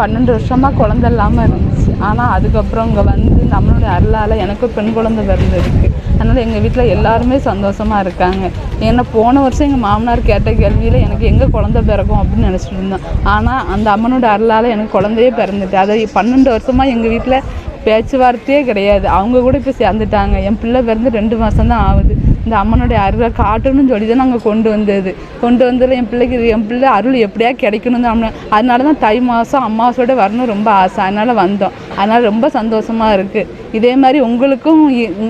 பன்னெண்டு வருஷமாக குழந்த இல்லாமல் இருந்துச்சு. ஆனால் அதுக்கப்புறம் இங்கே வந்து நம்மளுடைய அருளால் எனக்கு பெண் குழந்தை பிறந்திருக்கு அதனால் எங்கள் வீட்டில் எல்லாருமே சந்தோஷமாக இருக்காங்க. ஏன்னா போன வருஷம் எங்கள் மாமனார் கேட்ட கேள்வியில் எனக்கு எங்கே குழந்தை பிறக்கும் அப்படின்னு நினச்சிட்டு இருந்தேன். ஆனால் அந்த அம்மனோட அருளால் எனக்கு குழந்தையே பிறந்துட்டு அதை பன்னெண்டு வருஷமாக எங்கள் வீட்டில் பேச்சுவார்த்தையே கிடையாது. அவங்க கூட இப்போ சேர்ந்துட்டாங்க. என் பிள்ளை பிறந்து ரெண்டு மாதம் தான் ஆகுது. இந்த அம்மனுடைய அருளை காட்டணும்னு சொல்லி தான் நாங்கள் கொண்டு வந்தது. கொண்டு வந்ததில் என் பிள்ளைக்கு என் பிள்ளை அருள் எப்படியா கிடைக்கணும் தான் அதனால தான் தை மாதம் அம்மாவாசோட வரணும் ரொம்ப ஆசை. அதனால் வந்தோம். அதனால் ரொம்ப சந்தோஷமாக இருக்குது இதே மாதிரி உங்களுக்கும்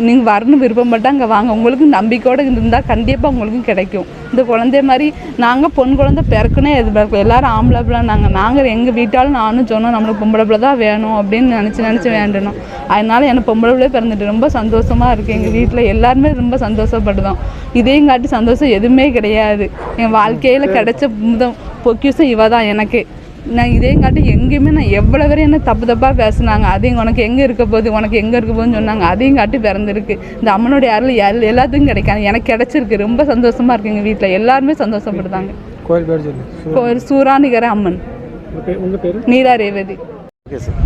நீங்கள் வரணும் விருப்பப்பட்டால் அங்கே வாங்க. உங்களுக்கும் நம்பிக்கையோடு இருந்தால் கண்டிப்பாக உங்களுக்கும் கிடைக்கும். இந்த குழந்தைய மாதிரி நாங்கள் பொன் குழந்தை பிறக்குனே எதிர்பார்க்கோம் எல்லாரும் ஆம்பளை பிள்ளை நாங்கள் நாங்கள் எங்கள் வீட்டாலும் நானும் சொன்னோம் நம்மளுக்கு பொம்பளை பிள்ளை தான் வேணும் அப்படின்னு நினச்சி நினச்சி வேண்டணும். அதனால் எனக்கு பொம்பளை பிள்ளை பிறந்துட்டு ரொம்ப சந்தோஷமாக இருக்குது எங்கள் வீட்டில் எல்லாருமே ரொம்ப சந்தோஷப்படுதோம். இதையும் காட்டி சந்தோஷம் எதுவுமே கிடையாது. என் வாழ்க்கையில் கிடைச்ச முதல் பொக்கியூசம் இவ தான் எனக்கு. நான் இதையும் காட்டி எங்கேயுமே நான் எவ்வளோ வரை என்ன தப்பு தப்பாக பேசுனாங்க அதையும் உனக்கு எங்கே இருக்க போகுது உனக்கு எங்கே இருக்க போகுதுன்னு சொன்னாங்க அதையும் காட்டி பிறந்திருக்கு. இந்த அம்மனுடைய அருள் எல் எல்லாத்துக்கும் கிடைக்காது. எனக்கு கிடைச்சிருக்கு. ரொம்ப சந்தோஷமாக இருக்குது எங்கள் வீட்டில் எல்லாருமே சந்தோஷப்படுதாங்க கோயில் பேர் சொல்லு. கோயில் சூராணிகர அம்மன். உங்கள் பேர்? நீலா ரேவதி. Okay sir.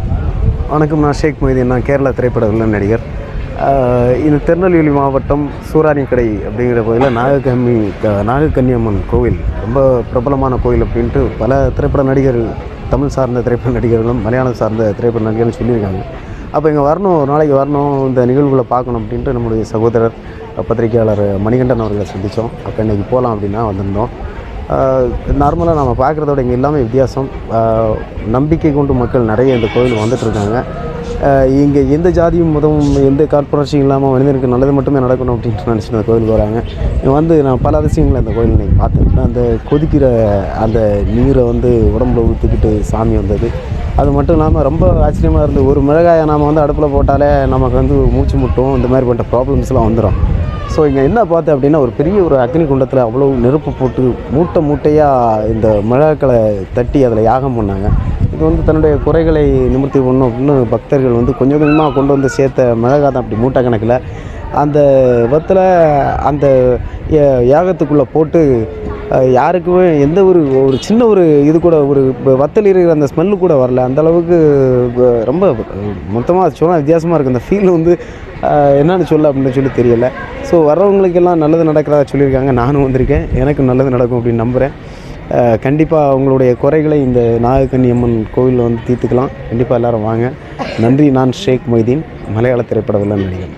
வணக்கம் நான் ஷேக் மொய்தீன் நான் கேரளா திரைப்பட நடிகர். இந்த திருநெல்வேலி மாவட்டம் சூராணிக்கடை அப்படிங்கிற கோயிலில் நாகக்கம்மி நாகக்கன்னியம்மன் கோவில். ரொம்ப பிரபலமான கோயில் அப்படின்ட்டு பல திரைப்பட நடிகர்கள் தமிழ் சார்ந்த திரைப்பட நடிகர்களும் மலையாளம் சார்ந்த திரைப்பட நடிகர்களும் சொல்லியிருக்காங்க. அப்போ இங்கே வரணும் ஒரு நாளைக்கு வரணும் இந்த நிகழ்வுகளை பார்க்கணும் அப்படின்ட்டு நம்முடைய சகோதரர் பத்திரிகையாளர் மணிகண்டன் அவர்களை சந்தித்தோம் அப்போ இன்றைக்கி போகலாம் அப்படின்னா வந்திருந்தோம். நார்மலாக நம்ம பார்க்குறதோட இங்கே எல்லாமே வித்தியாசம். நம்பிக்கை கொண்டு மக்கள் நிறைய இந்த கோயில் வந்துட்டுருக்காங்க இங்கே எந்த ஜாதியும் மதமும் எந்த கார்பரேஷன் இல்லாமல் மனிதனுக்கு நல்லது மட்டுமே நடக்கணும் அப்படின்ட்டு நினச்சிட்டு அந்த கோயிலுக்கு வராங்க. இங்கே வந்து நான் பல அதிசயங்களை அந்த கோயில் நீங்கள் பார்த்தேன். அந்த கொதிக்கிற அந்த நீரை வந்து உடம்புல ஊற்றிக்கிட்டு சாமி வந்தது. அது மட்டும் இல்லாமல் ரொம்ப ஆச்சரியமாக இருந்தது. ஒரு மிளகாயை நாம் வந்து அடுப்பில் போட்டாலே நமக்கு வந்து மூச்சு முட்டும். இந்த மாதிரி பண்ணுற ப்ராப்ளம்ஸ்லாம் வந்துடும் ஸோ இங்கே என்ன பார்த்தேன் அப்படின்னா ஒரு பெரிய ஒரு அக்னி குண்டத்தில் அவ்வளோ நெருப்பு போட்டு மூட்டை மூட்டையாக இந்த மிளகாக்களை தட்டி அதில் யாகம் பண்ணாங்க. இது வந்து தன்னுடைய குறைகளை நிமிர்த்தி பண்ணும் அப்படின்னு பக்தர்கள் வந்து கொஞ்சம் கொஞ்சமாக கொண்டு வந்து சேர்த்த மிளகா தான் அப்படி மூட்டை கணக்கில். அந்த வத்தில் அந்த ய- யாகத்துக்குள்ளே போட்டு யாருக்குமே எந்த ஒரு ஒரு சின்ன ஒரு இது கூட ஒரு வத்தல் இருக்கிற அந்த ஸ்மெல்லு கூட வரல. அந்த அளவுக்கு ரொம்ப மொத்தமாக சொன்னால் வித்தியாசமாக இருக்குது அந்த ஃபீல் வந்து என்னென்னு சொல்ல அப்படின்னு சொல்லி தெரியலை. ஸோ வர்றவங்களுக்கெல்லாம் நல்லது நடக்கிறதா சொல்லியிருக்காங்க. நானும் வந்திருக்கேன். எனக்கும் நல்லது நடக்கும் அப்படின்னு நம்புகிறேன் கண்டிப்பாக அவங்களுடைய குறைகளை இந்த நாகக்கன்னி அம்மன் கோவிலில் வந்து தீர்த்துக்கலாம். கண்டிப்பாக எல்லாரும் வாங்க. நன்றி நான் ஷேக் மொய்தீன் மலையாள திரைப்பட வில்லன் நடிகன்.